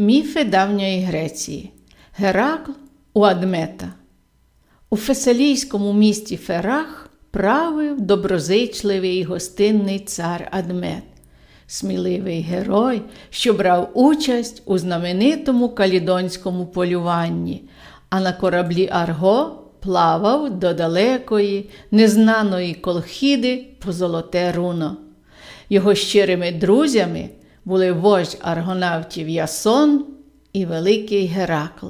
Міфи давньої Греції. Геракл у Адмета. У фесалійському місті Ферах правив доброзичливий і гостинний цар Адмет, сміливий герой, що брав участь у знаменитому калідонському полюванні, а на кораблі Арго плавав до далекої, незнаної колхіди по золоте руно. Його щирими друзями були вождь аргонавтів Ясон і великий Геракл.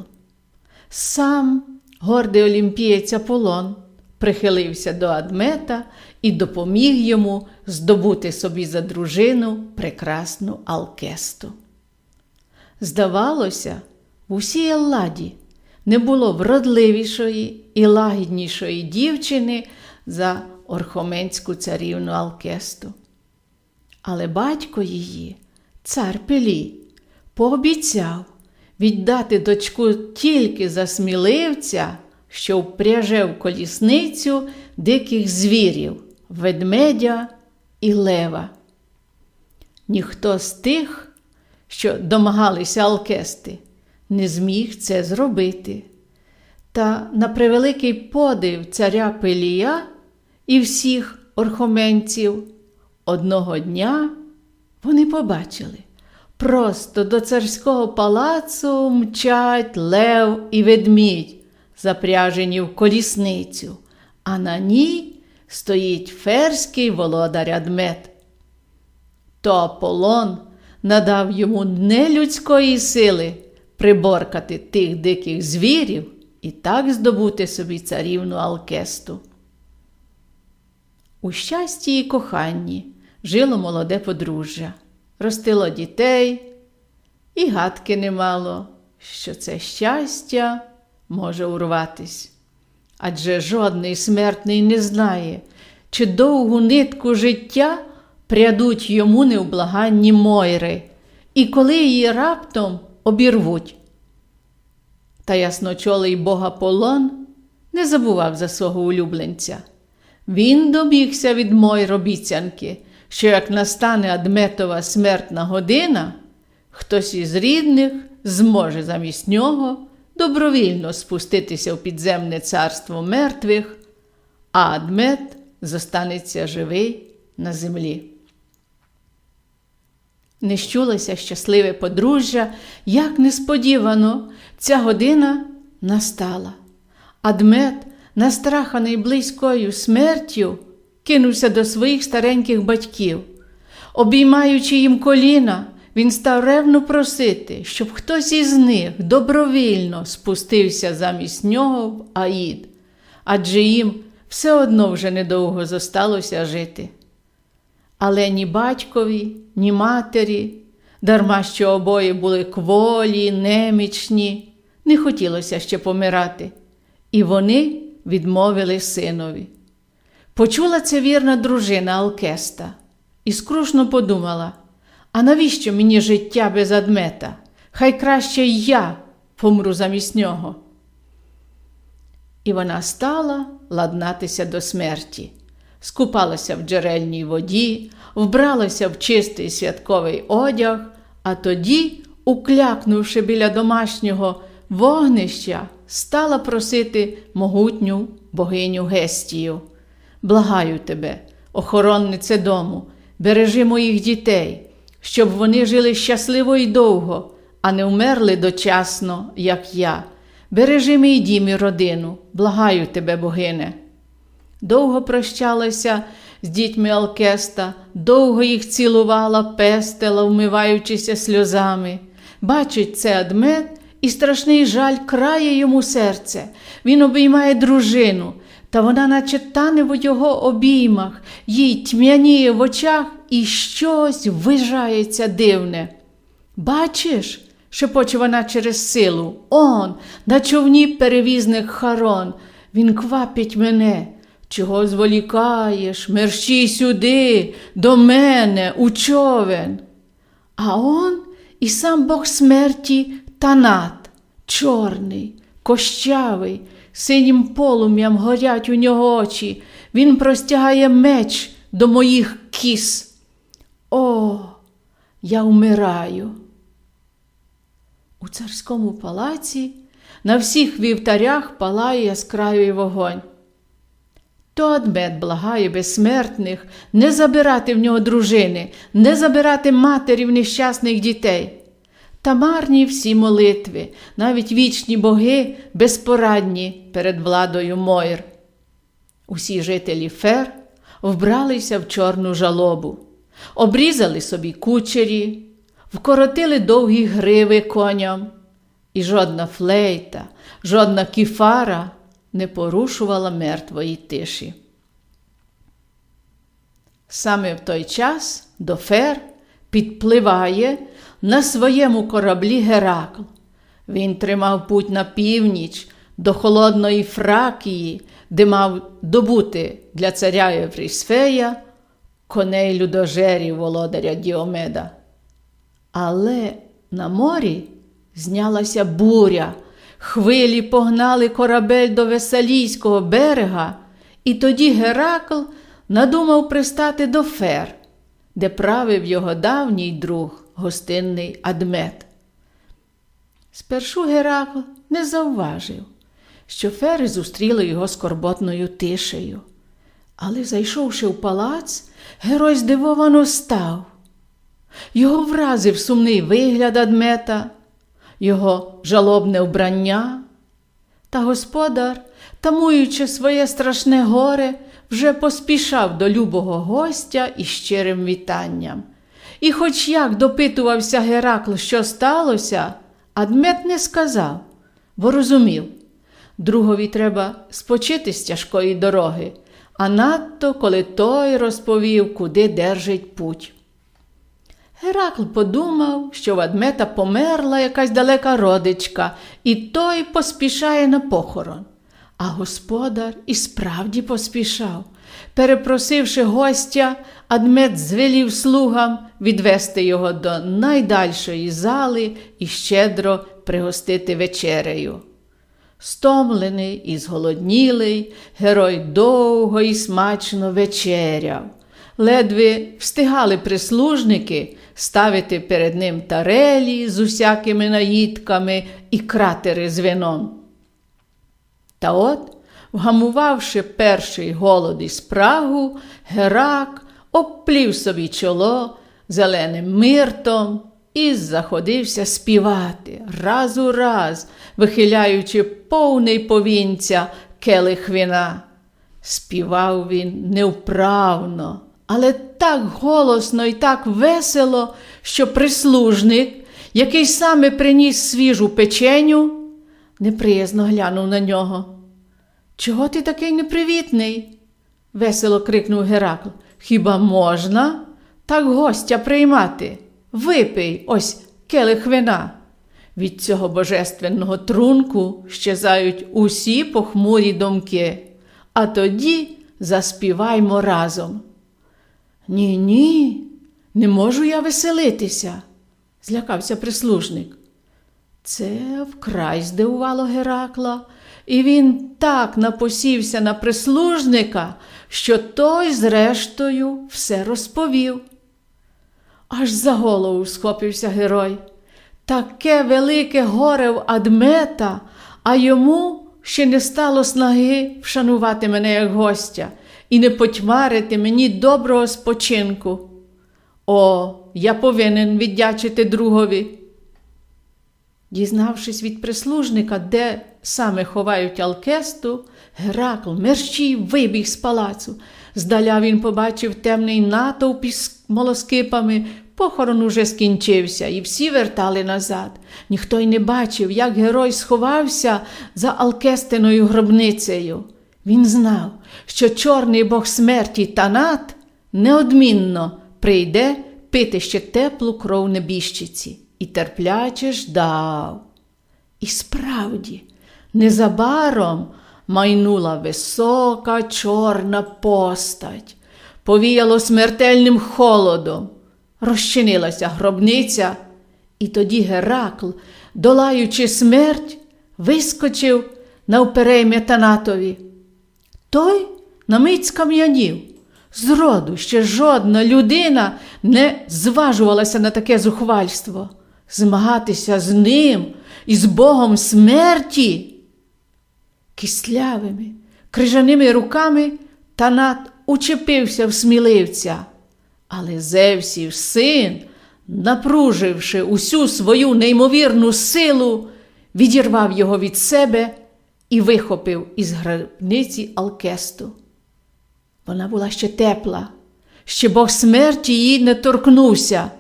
Сам гордий олімпієць Аполлон прихилився до Адмета і допоміг йому здобути собі за дружину прекрасну Алкесту. Здавалося, в усій Елладі не було вродливішої і лагіднішої дівчини за орхоменську царівну Алкесту. Але батько її, цар Пелій, пообіцяв віддати дочку тільки за сміливця, що впряже в колісницю диких звірів, ведмедя і лева. Ніхто з тих, що домагалися Алкести, не зміг це зробити. Та на превеликий подив царя Пелія і всіх орхоменців одного дня вони побачили. Просто до царського палацу мчать лев і ведмідь, запряжені в колісницю, а на ній стоїть ферський володар Адмет. То Аполлон надав йому нелюдської сили приборкати тих диких звірів і так здобути собі царівну Алкесту. У щасті і коханні жило молоде подружжя, ростило дітей, і гадки немало, що це щастя може урватись. Адже жодний смертний не знає, чи довгу нитку життя прядуть йому невблаганні мойри, і коли її раптом обірвуть. Та ясночолий бога Полон не забував за свого улюбленця. Він домігся від Мойр обіцянки, що як настане Адметова смертна година, хтось із рідних зможе замість нього добровільно спуститися в підземне царство мертвих, а Адмет зостанеться живий на землі. Не щулося щасливе подружжя, як несподівано ця година настала. Адмет, настраханий близькою смертю, кинувся до своїх стареньких батьків. Обіймаючи їм коліна, він став ревно просити, щоб хтось із них добровільно спустився замість нього в Аїд, адже їм все одно вже недовго зосталося жити. Але ні батькові, ні матері, дарма що обоє були кволі, немічні, не хотілося ще помирати, і вони відмовили синові. Почула це вірна дружина Алкеста і скрушно подумала: а навіщо мені життя без адмета? Хай краще я помру замість нього. І вона стала ладнатися до смерті, скупалася в джерельній воді, вбралася в чистий святковий одяг, а тоді, уклякнувши біля домашнього вогнища, стала просити могутню богиню Гестію. Благаю тебе, охороннице дому, бережи моїх дітей, щоб вони жили щасливо і довго, а не вмерли дочасно, як я. Бережи мій дім і родину, благаю тебе, богине. Довго прощалася з дітьми Алкеста, довго їх цілувала, пестила, вмиваючися сльозами. Бачить це адмет, і страшний жаль крає йому серце. Він обіймає дружину, та вона, наче тане в його обіймах, їй тьмяніє в очах і щось вижається дивне. Бачиш? шепоче вона через силу. Он, на човні перевізник Харон. Він квапить мене. Чого зволікаєш? Мерщій сюди, до мене, у човен. А он і сам Бог смерті танат, чорний, кощавий, синім полум'ям горять у нього очі. Він простягає меч до моїх кіс. О, я вмираю. У царському палаці на всіх вівтарях палає яскравий вогонь. То Адмет благає безсмертних не забирати в нього дружини, не забирати матерів нещасних дітей. Та марні всі молитви, навіть вічні боги безпорадні перед владою Мойр. Усі жителі Фер вбралися в чорну жалобу, обрізали собі кучері, вкоротили довгі гриви коням, і жодна флейта, жодна кіфара не порушувала мертвої тиші. Саме в той час до Фер підпливає на своєму кораблі Геракл. Він тримав путь на північ до холодної Фракії, де мав добути для царя Єврісфея коней людожерів володаря Діомеда. Але на морі знялася буря, хвилі погнали корабель до Весалійського берега, і тоді Геракл надумав пристати до Фер, де правив його давній друг, гостинний Адмет. Спершу Геракл не завважив, що фери зустріли його скорботною тишею. Але, зайшовши в палац, герой здивовано став. Його вразив сумний вигляд Адмета, його жалобне вбрання. Та господар, тамуючи своє страшне горе, вже поспішав до любого гостя із щирим вітанням. І, хоч як допитувався Геракл, що сталося, Адмет не сказав, бо розумів, другові треба спочити з тяжкої дороги, а надто коли той розповів, куди держить путь. Геракл подумав, що в Адмета померла якась далека родичка, і той поспішає на похорон. А господар і справді поспішав. Перепросивши гостя, Адмет звелів слугам відвести його до найдальшої зали і щедро пригостити вечерею. Стомлений і зголоднілий, герой довго і смачно вечеряв. Ледве встигали прислужники ставити перед ним тарелі з усякими наїдками і кратери з вином. Та от, вгамувавши перший голод і спрагу, Герак обплів собі чоло зеленим миртом і заходився співати раз у раз, вихиляючи повний повінця келих вина. Співав він невправно, але так голосно і так весело, що прислужник, який саме приніс свіжу печеню, неприязно глянув на нього. Чого ти такий непривітний? весело крикнув Геракл. Хіба можна так гостя приймати? Випий ось келих вина. Від цього божественного трунку щезають усі похмурі думки, а тоді заспіваймо разом. Ні, ні, не можу я веселитися, злякався прислужник. Це вкрай здивувало Геракла, і він так напосівся на прислужника, що той, зрештою, все розповів. Аж за голову схопився герой. Таке велике горе в Адмета, а йому ще не стало снаги вшанувати мене як гостя і не потьмарити мені доброго спочинку. О, я повинен віддячити другові. Дізнавшись від прислужника, де саме ховають Алкесту, Геракл мерщій вибіг з палацу. Здаля він побачив темний натовп із молоскипами. Похорон уже скінчився, і всі вертали назад. Ніхто й не бачив, як герой сховався за Алкестиною гробницею. Він знав, що чорний бог смерті Танат неодмінно прийде пити ще теплу кров небіжчиці і терпляче ждав. І справді, незабаром майнула висока чорна постать, повіяло смертельним холодом, розчинилася гробниця, і тоді Геракл, долаючи смерть, вискочив навперейм'я Танатові. Той на мить скам'янів. Зроду ще жодна людина не зважувалася на таке зухвальство. Змагатися з ним і з Богом смерті. Кістлявими, крижаними руками Танат учепився в сміливця, але Зевсів син, напруживши усю свою неймовірну силу, відірвав його від себе і вихопив із гробниці Алкесту. Вона була ще тепла, ще Бог смерті її не торкнувся.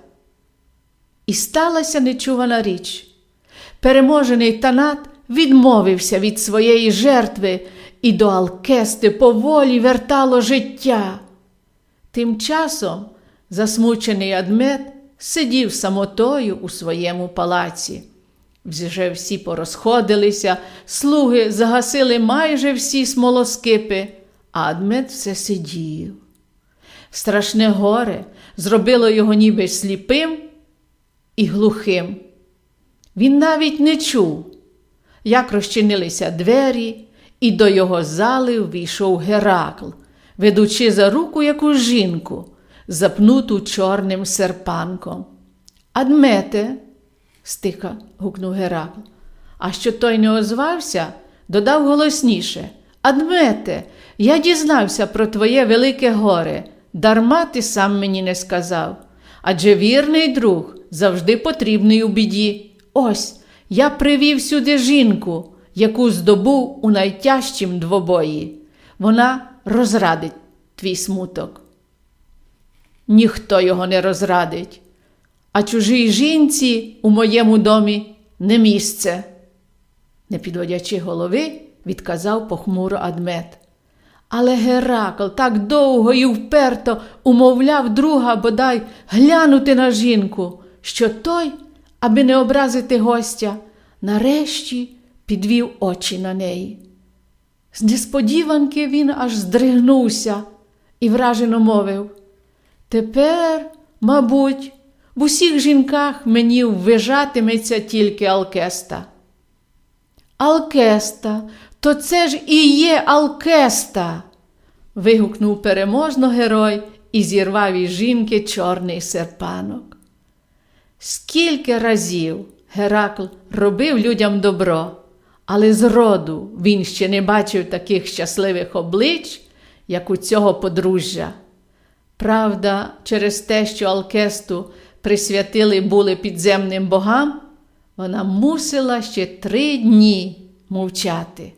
І сталася нечувана річ. Переможений Танат відмовився від своєї жертви і до Алкести поволі вертало життя. Тим часом засмучений Адмет сидів самотою у своєму палаці. Вже всі порозходилися, слуги загасили майже всі смолоскипи, а Адмет все сидів. Страшне горе зробило його ніби сліпим і глухим. Він навіть не чув, як розчинилися двері, і до його зали ввійшов Геракл, ведучи за руку якусь жінку, запнуту чорним серпанком. Адмете, стиха гукнув Геракл. А що той не озвався, додав голосніше Адмете, я дізнався про твоє велике горе, дарма ти сам мені не сказав. Адже вірний друг завжди потрібний у біді. Ось я привів сюди жінку, яку здобув у найтяжчім двобої. Вона розрадить твій смуток. Ніхто його не розрадить, а чужій жінці у моєму домі не місце. Не підводячи голови, відказав похмуро Адмет. Але Геракл так довго і вперто умовляв друга бодай глянути на жінку, що той, аби не образити гостя, нарешті підвів очі на неї. З несподіванки він аж здригнувся і вражено мовив Тепер, мабуть, в усіх жінках мені ввижатиметься тільки Алкеста. Алкеста, то це ж і є Алкеста. вигукнув переможно герой і зірвав із жінки чорний серпанок. Скільки разів Геракл робив людям добро, але зроду він ще не бачив таких щасливих облич, як у цього подружжя. Правда, через те, що Алкесту присвятили були підземним богам, вона мусила ще три дні мовчати.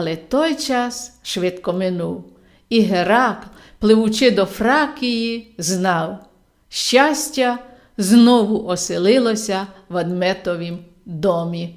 Але той час швидко минув, і Геракл, пливучи до Фракії, знав, щастя знову оселилося в Адметовім домі.